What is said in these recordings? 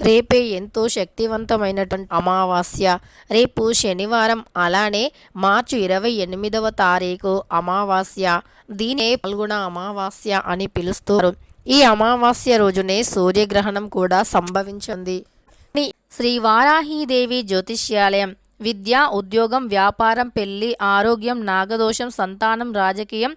రేపే ఎంతో శక్తివంతమైనటువంటి అమావాస్య. రేపు శనివారం అలానే మార్చి ఇరవై ఎనిమిదవ తారీఖు అమావాస్య. దీనే పల్గొన అమావాస్య అని పిలుస్తారు. ఈ అమావాస్య రోజునే సూర్యగ్రహణం కూడా సంభవించింది. శ్రీ వారాహీదేవి జ్యోతిష్యాలయం విద్య ఉద్యోగం వ్యాపారం పెళ్ళి ఆరోగ్యం నాగదోషం సంతానం రాజకీయం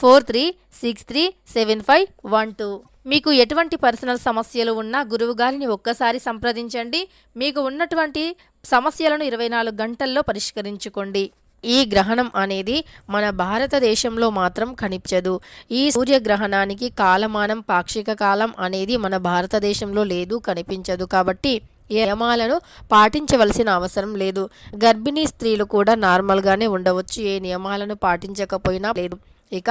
four three six three seven five one two. మీకు ఎటువంటి పర్సనల్ సమస్యలు ఉన్నా గురువు గారిని ఒక్కసారి సంప్రదించండి. మీకు ఉన్నటువంటి సమస్యలను ఇరవై నాలుగు గంటల్లో పరిష్కరించుకోండి. ఈ గ్రహణం అనేది మన భారతదేశంలో మాత్రం కనిపించదు. ఈ సూర్యగ్రహణానికి కాలమానం పాక్షిక కాలం అనేది మన భారతదేశంలో లేదు కనిపించదు. కాబట్టి ఈ నియమాలను పాటించవలసిన అవసరం లేదు. గర్భిణీ స్త్రీలు కూడా నార్మల్గానే ఉండవచ్చు. ఏ నియమాలను పాటించకపోయినా లేదు. ఇక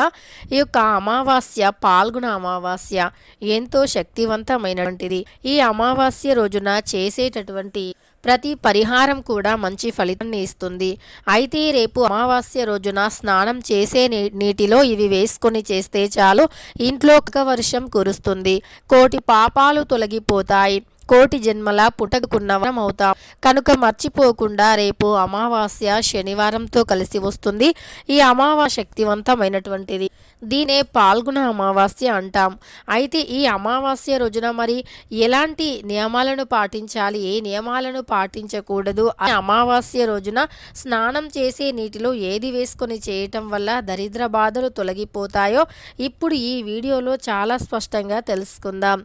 ఈ యొక్క అమావాస్య పాల్గొన అమావాస్య ఎంతో శక్తివంతమైనటువంటిది. ఈ అమావాస్య రోజున చేసేటటువంటి ప్రతి పరిహారం కూడా మంచి ఫలితాన్ని ఇస్తుంది. అయితే రేపు అమావాస్య రోజున స్నానం చేసే నీ నీటిలో ఇవి వేసుకొని చేస్తే చాలు ఇంట్లో ఒక వర్షం కురుస్తుంది. కోటి పాపాలు తొలగిపోతాయి. కోటి జన్మల పుటకున్నవరమవుతాం అవుతాం. కనుక మర్చిపోకుండా రేపు అమావాస్య శనివారంతో కలిసి వస్తుంది. ఈ అమావాస్య శక్తివంతమైనటువంటిది. దీనే పాల్గొన అమావాస్య అంటాం. అయితే ఈ అమావాస్య రోజున మరి ఎలాంటి నియమాలను పాటించాలి? ఏ నియమాలను పాటించకూడదు? అమావాస్య రోజున స్నానం చేసే నీటిలో ఏది వేసుకొని చేయటం వల్ల దరిద్ర బాధలు తొలగిపోతాయో ఇప్పుడు ఈ వీడియోలో చాలా స్పష్టంగా తెలుసుకుందాం.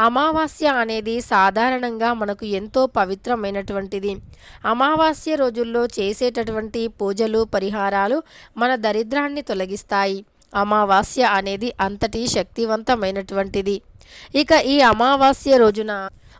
అమావాస్య అనేది సాధారణంగా మనకు ఎంతో పవిత్రమైనటువంటిది. అమావాస్య రోజుల్లో చేసేటటువంటి పూజలు పరిహారాలు మన దరిద్రాన్ని తొలగిస్తాయి. అమావాస్య అనేది అంతటి శక్తివంతమైనటువంటిది. ఇక ఈ అమావాస్య రోజున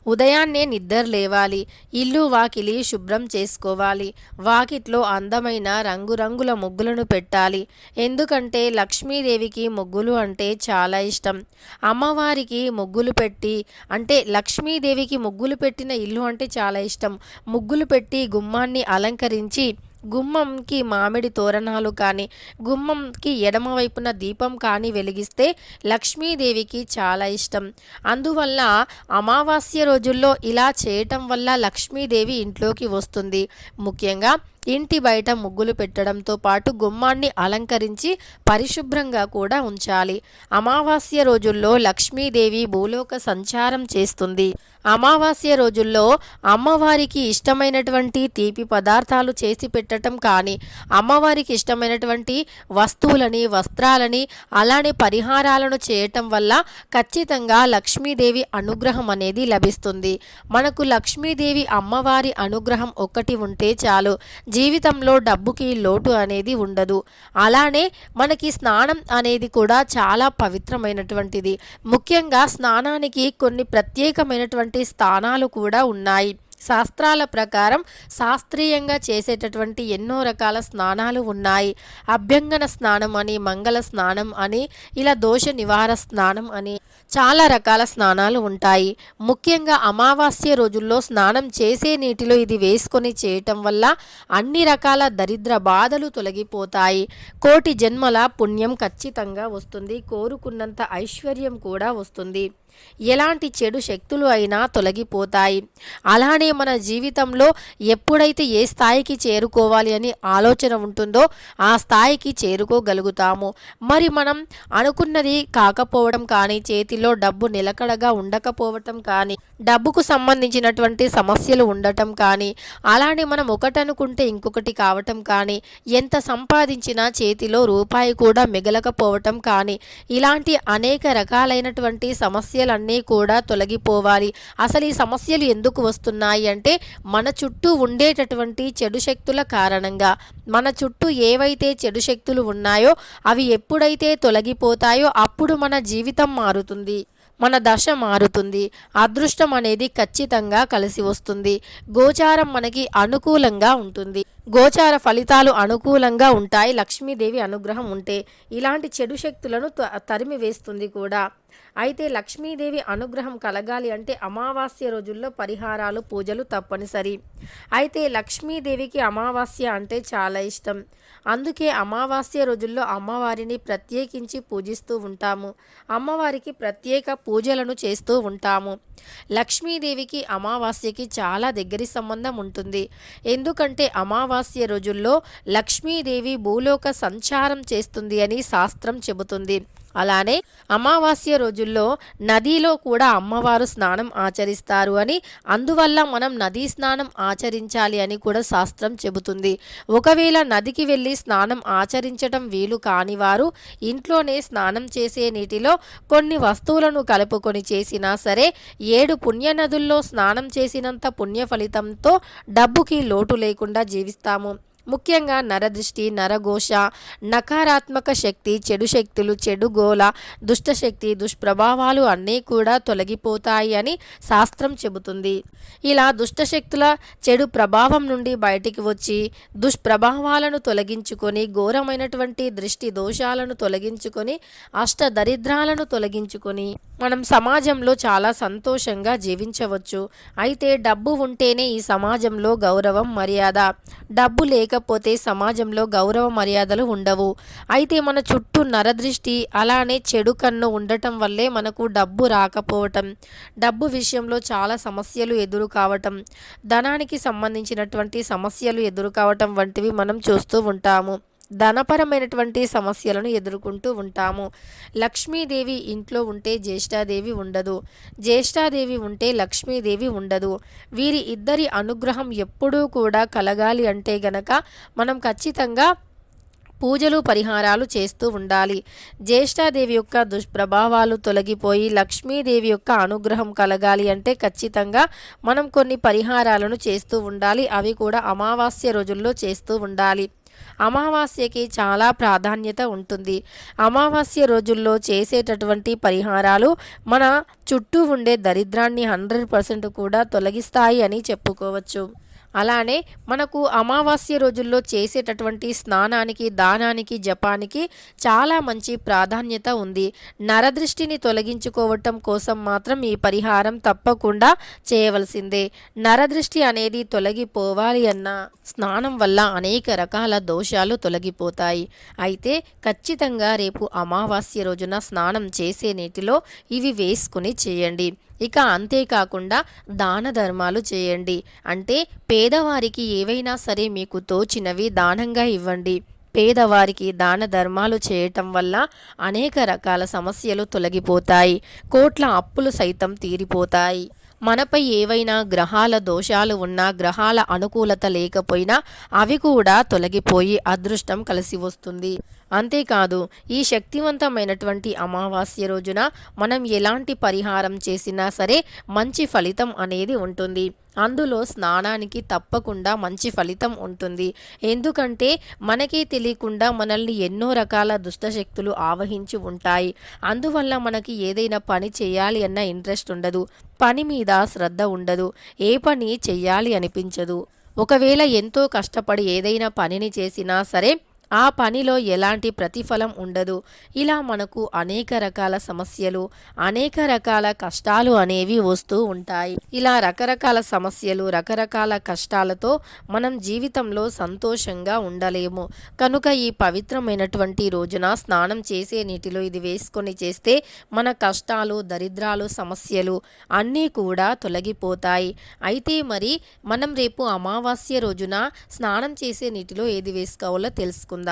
ఉదయాన్నే నిద్ర లేవాలి. ఇల్లు వాకిలి శుభ్రం చేసుకోవాలి. వాకిట్లో అందమైన రంగురంగుల ముగ్గులను పెట్టాలి. ఎందుకంటే లక్ష్మీదేవికి ముగ్గులు అంటే చాలా ఇష్టం. అమ్మవారికి ముగ్గులు పెట్టి అంటే లక్ష్మీదేవికి ముగ్గులు పెట్టిన ఇల్లు అంటే చాలా ఇష్టం. ముగ్గులు పెట్టి గుమ్మాన్ని అలంకరించి గుమ్మంకి మామిడి తోరణాలు కానీ గుమ్మంకి ఎడమ వైపున దీపం కానీ వెలిగిస్తే లక్ష్మీదేవికి చాలా ఇష్టం. అందువల్ల అమావాస్య రోజుల్లో ఇలా చేయటం వల్ల లక్ష్మీదేవి ఇంట్లోకి వస్తుంది. ముఖ్యంగా ఇంటి బయట ముగ్గులు పెట్టడంతో పాటు గుమ్మాన్ని అలంకరించి పరిశుభ్రంగా కూడా ఉంచాలి. అమావాస్య రోజుల్లో లక్ష్మీదేవి భూలోక సంచారం చేస్తుంది. అమావాస్య రోజుల్లో అమ్మవారికి ఇష్టమైనటువంటి తీపి పదార్థాలు చేసి పెట్టడం కానీ అమ్మవారికి ఇష్టమైనటువంటి వస్తువులని వస్త్రాలని అలానే పరిహారాలను చేయటం వల్ల ఖచ్చితంగా లక్ష్మీదేవి అనుగ్రహం అనేది లభిస్తుంది. మనకు లక్ష్మీదేవి అమ్మవారి అనుగ్రహం ఒక్కటి ఉంటే చాలు. జీవితంలో డబ్బుకి లోటు అనేది ఉండదు. అలానే మనకి స్నానం అనేది కూడా చాలా పవిత్రమైనటువంటిది. ముఖ్యంగా స్నానానికి కొన్ని ప్రత్యేకమైనటువంటి స్థానాలు కూడా ఉన్నాయి. శాస్త్రాల ప్రకారం శాస్త్రీయంగా చేసేటటువంటి ఎన్నో రకాల స్నానాలు ఉన్నాయి. అభ్యంగన స్నానం అని మంగళ స్నానం అని ఇలా దోష నివార స్నానం అని చాలా రకాల స్నానాలు ఉంటాయి. ముఖ్యంగా అమావాస్య రోజుల్లో స్నానం చేసే నీటిలో ఇది వేసుకొని చేయటం వల్ల అన్ని రకాల దరిద్ర బాధలు తొలగిపోతాయి. కోటి జన్మల పుణ్యం ఖచ్చితంగా వస్తుంది. కోరుకున్నంత ఐశ్వర్యం కూడా వస్తుంది. ఎలాంటి చెడు శక్తులు అయినా తొలగిపోతాయి. అలానే మన జీవితంలో ఎప్పుడైతే ఏ స్థాయికి చేరుకోవాలి అని ఆలోచన ఉంటుందో ఆ స్థాయికి చేరుకోగలుగుతాము. మరి మనం అనుకున్నది కాకపోవడం కానీ చేతిలో డబ్బు నిలకడగా ఉండకపోవటం కానీ డబ్బుకు సంబంధించినటువంటి సమస్యలు ఉండటం కానీ అలానే మనం ఒకటనుకుంటే ఇంకొకటి కావటం కానీ ఎంత సంపాదించినా చేతిలో రూపాయి కూడా మిగలకపోవటం కానీ ఇలాంటి అనేక రకాలైనటువంటి సమస్యలన్నీ కూడా తొలగిపోవాలి. అసలు ఈ సమస్యలు ఎందుకు వస్తున్నాయి అంటే మన చుట్టూ ఉండేటటువంటి చెడు శక్తుల కారణంగా. మన చుట్టూ ఏవైతే చెడు శక్తులు ఉన్నాయో అవి ఎప్పుడైతే తొలగిపోతాయో అప్పుడు మన జీవితం మారుతుంది. మన దశ మారుతుంది. అదృష్టం అనేది ఖచ్చితంగా కలిసి వస్తుంది. గోచారం మనకి అనుకూలంగా ఉంటుంది. గోచార ఫలితాలు అనుకూలంగా ఉంటాయి. లక్ష్మీదేవి అనుగ్రహం ఉంటే ఇలాంటి చెడు శక్తులను త- కూడా. అయితే లక్ష్మీదేవి అనుగ్రహం కలగాలి అంటే అమావాస్య రోజుల్లో పరిహారాలు పూజలు తప్పనిసరి. అయితే లక్ష్మీదేవికి అమావాస్య అంటే చాలా ఇష్టం. అందుకే అమావాస్య రోజుల్లో అమ్మవారిని ప్రత్యేకించి పూజిస్తూ ఉంటాము. అమ్మవారికి ప్రత్యేక పూజలను చేస్తూ ఉంటాము. లక్ష్మీదేవికి అమావాస్యకి చాలా దగ్గరి సంబంధం ఉంటుంది. ఎందుకంటే అమావాస్య రోజుల్లో లక్ష్మీదేవి భూలోక సంచారం చేస్తుంది అని శాస్త్రం చెబుతుంది. అలానే అమావాస్య రోజుల్లో నదిలో కూడా అమ్మవారు స్నానం ఆచరిస్తారు అని అందువల్ల మనం నదీ స్నానం ఆచరించాలి అని కూడా శాస్త్రం చెబుతుంది. ఒకవేళ నదికి వెళ్ళి స్నానం ఆచరించటం వీలు కాని వారు ఇంట్లోనే స్నానం చేసే నీటిలో కొన్ని వస్తువులను కలుపుకొని చేసినా సరే ఏడు పుణ్య నదుల్లో స్నానం చేసినంత పుణ్య ఫలితంతో డబ్బుకి లోటు లేకుండా జీవిస్తాము. ముఖ్యంగా నరదృష్టి నరఘోష నకారాత్మక శక్తి చెడు శక్తులు చెడు గోల దుష్టశక్తి దుష్ప్రభావాలు అన్నీ కూడా తొలగిపోతాయి అని శాస్త్రం చెబుతుంది. ఇలా దుష్టశక్తుల చెడు ప్రభావం నుండి బయటికి వచ్చి దుష్ప్రభావాలను తొలగించుకొని ఘోరమైనటువంటి దృష్టి దోషాలను తొలగించుకొని అష్ట దరిద్రాలను తొలగించుకొని మనం సమాజంలో చాలా సంతోషంగా జీవించవచ్చు. అయితే డబ్బు ఉంటేనే ఈ సమాజంలో గౌరవం మర్యాద. డబ్బు లేక లేకపోతే సమాజంలో గౌరవ మర్యాదలు ఉండవు. అయితే మన చుట్టూ నరదృష్టి అలానే చెడు కన్ను ఉండటం వల్లే మనకు డబ్బు రాకపోవటం డబ్బు విషయంలో చాలా సమస్యలు ఎదురు కావటం ధనానికి సంబంధించినటువంటి సమస్యలు ఎదురు కావటం వంటివి మనం చూస్తూ ఉంటాము. ధనపరమైనటువంటి సమస్యలను ఎదుర్కొంటూ ఉంటాము. లక్ష్మీదేవి ఇంట్లో ఉంటే జ్యేష్ఠాదేవి ఉండదు. జ్యేష్ఠాదేవి ఉంటే లక్ష్మీదేవి ఉండదు. వీరి ఇద్దరి అనుగ్రహం ఎప్పుడూ కూడా కలగాలి అంటే గనక మనం ఖచ్చితంగా పూజలు పరిహారాలు చేస్తూ ఉండాలి. జ్యేష్ఠాదేవి యొక్క దుష్ప్రభావాలు తొలగిపోయి లక్ష్మీదేవి యొక్క అనుగ్రహం కలగాలి అంటే ఖచ్చితంగా మనం కొన్ని పరిహారాలను చేస్తూ ఉండాలి. అవి కూడా అమావాస్య రోజుల్లో చేస్తూ ఉండాలి. అమావాస్యకి చాలా ప్రాధాన్యత ఉంటుంది. అమావాస్య రోజుల్లో చేసేటటువంటి పరిహారాలు మన చుట్టూ ఉండే దరిద్రాన్ని హండ్రెడ్ పర్సెంట్ కూడా తొలగిస్తాయి అని చెప్పుకోవచ్చు. అలానే మనకు అమావాస్య రోజుల్లో చేసేటటువంటి స్నానానికి దానానికి జపానికి చాలా మంచి ప్రాధాన్యత ఉంది. నరదృష్టిని తొలగించుకోవటం కోసం మాత్రం ఈ పరిహారం తప్పకుండా చేయవలసిందే. నరదృష్టి అనేది తొలగిపోవాలి అన్న స్నానం వల్ల అనేక రకాల దోషాలు తొలగిపోతాయి. అయితే ఖచ్చితంగా రేపు అమావాస్య రోజున స్నానం చేసే నీటిలో ఇవి వేసుకుని చేయండి. ఇక అంతేకాకుండా దాన ధర్మాలు చేయండి. అంటే పేదవారికి ఏవైనా సరే మీకు తోచినవి దానంగా ఇవ్వండి. పేదవారికి దాన ధర్మాలు చేయటం వల్ల అనేక రకాల సమస్యలు తొలగిపోతాయి. కోట్ల అప్పులు సైతం తీరిపోతాయి. మనపై ఏవైనా గ్రహాల దోషాలు ఉన్నా గ్రహాల అనుకూలత లేకపోయినా అవి కూడా తొలగిపోయి అదృష్టం కలిసి వస్తుంది. అంతేకాదు ఈ శక్తివంతమైనటువంటి అమావాస్య రోజున మనం ఎలాంటి పరిహారం చేసినా సరే మంచి ఫలితం అనేది ఉంటుంది. అందులో స్నానానికి తప్పకుండా మంచి ఫలితం ఉంటుంది. ఎందుకంటే మనకే తెలియకుండా మనల్ని ఎన్నో రకాల దుష్టశక్తులు ఆవహించి ఉంటాయి. అందువల్ల మనకి ఏదైనా పని చేయాలి అన్న ఇంట్రెస్ట్ ఉండదు. పని మీద శ్రద్ధ ఉండదు. ఏ పని చెయ్యాలి అనిపించదు. ఒకవేళ ఎంతో కష్టపడి ఏదైనా పనిని చేసినా సరే ఆ పనిలో ఎలాంటి ప్రతిఫలం ఉండదు. ఇలా మనకు అనేక రకాల సమస్యలు అనేక రకాల కష్టాలు అనేవి వస్తూ ఉంటాయి. ఇలా రకరకాల సమస్యలు రకరకాల కష్టాలతో మనం జీవితంలో సంతోషంగా ఉండలేము. కనుక ఈ పవిత్రమైనటువంటి రోజున స్నానం చేసే నీటిలో ఇది వేసుకొని చేస్తే మన కష్టాలు దరిద్రాలు సమస్యలు అన్నీ కూడా తొలగిపోతాయి. అయితే మరి మనం రేపు అమావాస్య రోజున స్నానం చేసే నీటిలో ఏది వేసుకోవాలో తెలుసుకుందాం.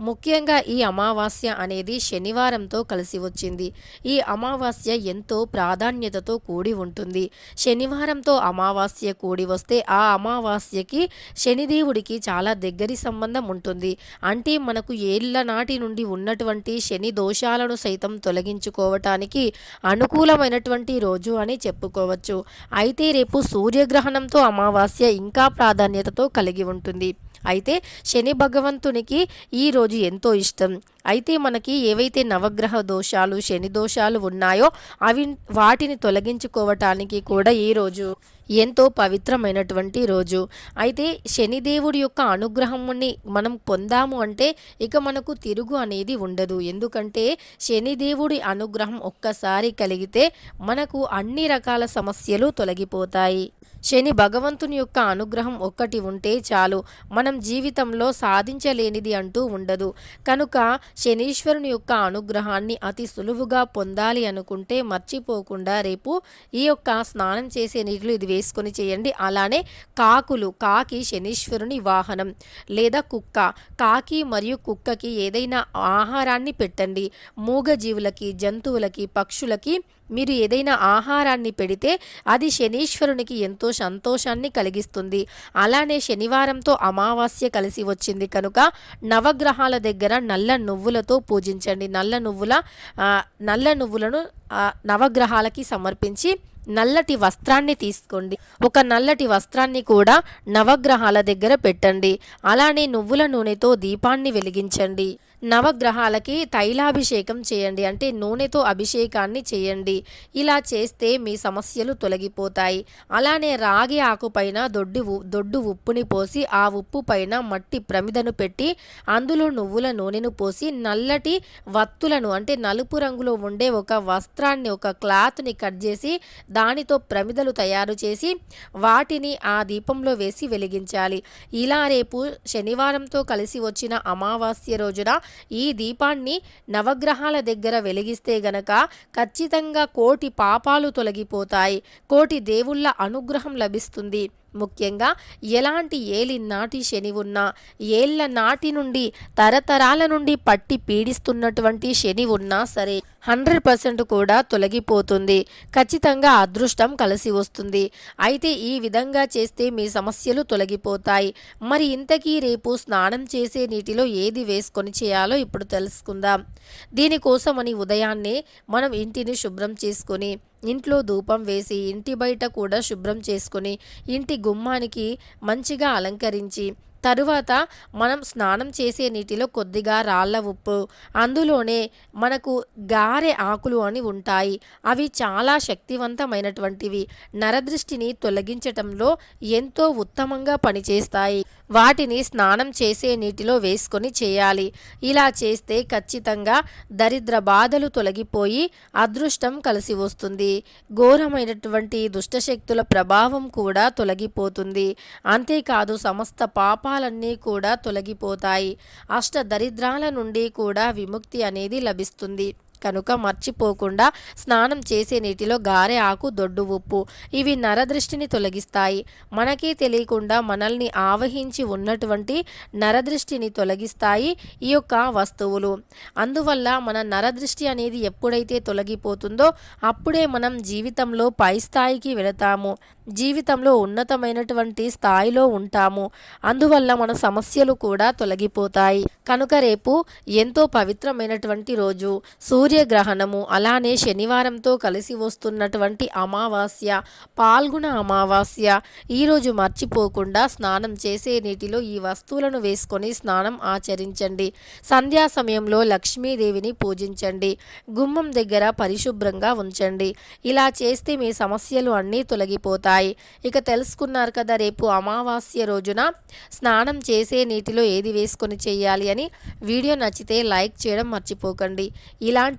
ముఖ్యంగా ఈ అమావాస్య అనేది శనివారంతో కలిసి వచ్చింది. ఈ అమావాస్య ఎంతో ప్రాధాన్యతతో కూడి ఉంటుంది. శనివారంతో అమావాస్య కూడి వస్తే ఆ అమావాస్యకి శనిదేవుడికి చాలా దగ్గరి సంబంధం ఉంటుంది. అంటే మనకు ఏళ్ళ నాటి నుండి ఉన్నటువంటి శని దోషాలను సైతం తొలగించుకోవటానికి అనుకూలమైనటువంటి రోజు అని చెప్పుకోవచ్చు. అయితే రేపు సూర్యగ్రహణంతో అమావాస్య ఇంకా ప్రాధాన్యతతో కలిగి ఉంటుంది. అయితే శని భగవంతునికి ఈ రోజు ఎంతో ఇష్టం. అయితే మనకి ఏవైతే నవగ్రహ దోషాలు శని దోషాలు ఉన్నాయో అవి వాటిని తొలగించుకోవటానికి కూడా ఈ రోజు ఎంతో పవిత్రమైనటువంటి రోజు. అయితే శనిదేవుడి యొక్క అనుగ్రహముని మనం పొందాము అంటే ఇక మనకు తిరుగు అనేది ఉండదు. ఎందుకంటే శనిదేవుడి అనుగ్రహం ఒక్కసారి కలిగితే మనకు అన్ని రకాల సమస్యలు తొలగిపోతాయి. శని భగవంతుని యొక్క అనుగ్రహం ఒక్కటి ఉంటే చాలు. మనం జీవితంలో సాధించలేనిది అంటూ ఉండదు. కనుక శనీశ్వరుని యొక్క అనుగ్రహాన్ని అతి సులువుగా పొందాలి అనుకుంటే మర్చిపోకుండా రేపు ఈ యొక్క స్నానం చేసే నీటిలో ఇది వేసుకొని చేయండి. అలానే కాకులు కాకి శనీశ్వరుని వాహనం లేదా కుక్క. కాకి మరియు కుక్కకి ఏదైనా ఆహారాన్ని పెట్టండి. మూగజీవులకి జంతువులకి పక్షులకి మీరు ఏదైనా ఆహారాన్ని పెడితే అది శనీశ్వరునికి ఎంతో సంతోషాన్ని కలిగిస్తుంది. అలానే శనివారంతో అమావాస్య కలిసి వచ్చింది కనుక నవగ్రహాల దగ్గర నల్ల నువ్వులతో పూజించండి. నల్ల నువ్వుల నల్ల నువ్వులను నవగ్రహాలకి సమర్పించి నల్లటి వస్త్రాన్ని తీసుకోండి. ఒక నల్లటి వస్త్రాన్ని కూడా నవగ్రహాల దగ్గర పెట్టండి. అలానే నువ్వుల నూనెతో దీపాన్ని వెలిగించండి. నవగ్రహాలకి తైలాభిషేకం చేయండి. అంటే నూనెతో అభిషేకాన్ని చేయండి. ఇలా చేస్తే మీ సమస్యలు తొలగిపోతాయి. అలానే రాగి ఆకుపైన దొడ్డి దొడ్డు ఉప్పుని పోసి ఆ ఉప్పు పైన మట్టి ప్రమిదను పెట్టి అందులో నువ్వుల నూనెను పోసి నల్లటి వత్తులను అంటే నలుపు రంగులో ఉండే ఒక వస్త్రాన్ని ఒక క్లాత్ని కట్ చేసి దానితో ప్రమిదలు తయారు చేసి వాటిని ఆ దీపంలో వేసి వెలిగించాలి. ఇలా రేపు శనివారంతో కలిసి వచ్చిన అమావాస్య రోజున ఈ దీపాన్ని నవగ్రహాల దగ్గర వెలిగిస్తే గనక ఖచ్చితంగా కోటి పాపాలు తొలగిపోతాయి. కోటి దేవుళ్ళ అనుగ్రహం లభిస్తుంది. ముఖ్యంగా ఎలాంటి ఏలి నాటి శని ఉన్నా ఏళ్ళ నాటి నుండి తరతరాల నుండి పట్టి పీడిస్తున్నటువంటి శని ఉన్నా సరే హండ్రెడ్ పర్సెంట్ కూడా తొలగిపోతుంది. ఖచ్చితంగా అదృష్టం కలిసి వస్తుంది. అయితే ఈ విధంగా చేస్తే మీ సమస్యలు తొలగిపోతాయి. మరి ఇంతకీ రేపు స్నానం చేసే నీటిలో ఏది వేసుకొని చేయాలో ఇప్పుడు తెలుసుకుందాం. దీనికోసమని ఉదయాన్నే మనం ఇంటిని శుభ్రం చేసుకొని ఇంట్లో ధూపం వేసి ఇంటి బయట కూడా శుభ్రం చేసుకొని ఇంటి గుమ్మానికి మంచిగా అలంకరించి తరువాత మనం స్నానం చేసే నీటిలో కొద్దిగా రాళ్ళ ఉప్పు అందులోనే మనకు గారె ఆకులు అని ఉంటాయి. అవి చాలా శక్తివంతమైనటువంటివి. నరదృష్టిని తొలగించటంలో ఎంతో ఉత్తమంగా పనిచేస్తాయి. వాటిని స్నానం చేసే నీటిలో వేసుకొని చేయాలి. ఇలా చేస్తే ఖచ్చితంగా దరిద్ర బాధలు తొలగిపోయి అదృష్టం కలిసి వస్తుంది. ఘోరమైనటువంటి దుష్టశక్తుల ప్రభావం కూడా తొలగిపోతుంది. అంతేకాదు సమస్త పాపాలన్నీ కూడా తొలగిపోతాయి. అష్ట దరిద్రాల నుండి కూడా విముక్తి అనేది లభిస్తుంది. కనుక మర్చిపోకుండా స్నానం చేసే నీటిలో గారె ఆకు దొడ్డు ఉప్పు ఇవి నరదృష్టిని తొలగిస్తాయి. మనకే తెలియకుండా మనల్ని ఆవహించి ఉన్నటువంటి నరదృష్టిని తొలగిస్తాయి ఈ యొక్క వస్తువులు. అందువల్ల మన నరదృష్టి అనేది ఎప్పుడైతే తొలగిపోతుందో అప్పుడే మనం జీవితంలో పై స్థాయికి వెళతాము. జీవితంలో ఉన్నతమైనటువంటి స్థాయిలో ఉంటాము. అందువల్ల మన సమస్యలు కూడా తొలగిపోతాయి. కనుక రేపు ఎంతో పవిత్రమైనటువంటి రోజు. సూర్యగ్రహణము అలానే శనివారంతో కలిసి వస్తున్నటువంటి అమావాస్య పాల్గొన అమావాస్య ఈరోజు మర్చిపోకుండా స్నానం చేసే నీటిలో ఈ వస్తువులను వేసుకొని స్నానం ఆచరించండి. సంధ్యా సమయంలో లక్ష్మీదేవిని పూజించండి. గుమ్మం దగ్గర పరిశుభ్రంగా ఉంచండి. ఇలా చేస్తే మీ సమస్యలు అన్నీ తొలగిపోతాయి. ఇక తెలుసుకున్నారు కదా రేపు అమావాస్య రోజున స్నానం చేసే నీటిలో ఏది వేసుకొని చేయాలి అని వీడియో నచ్చితే లైక్ చేయడం మర్చిపోకండి. ఇలాంటి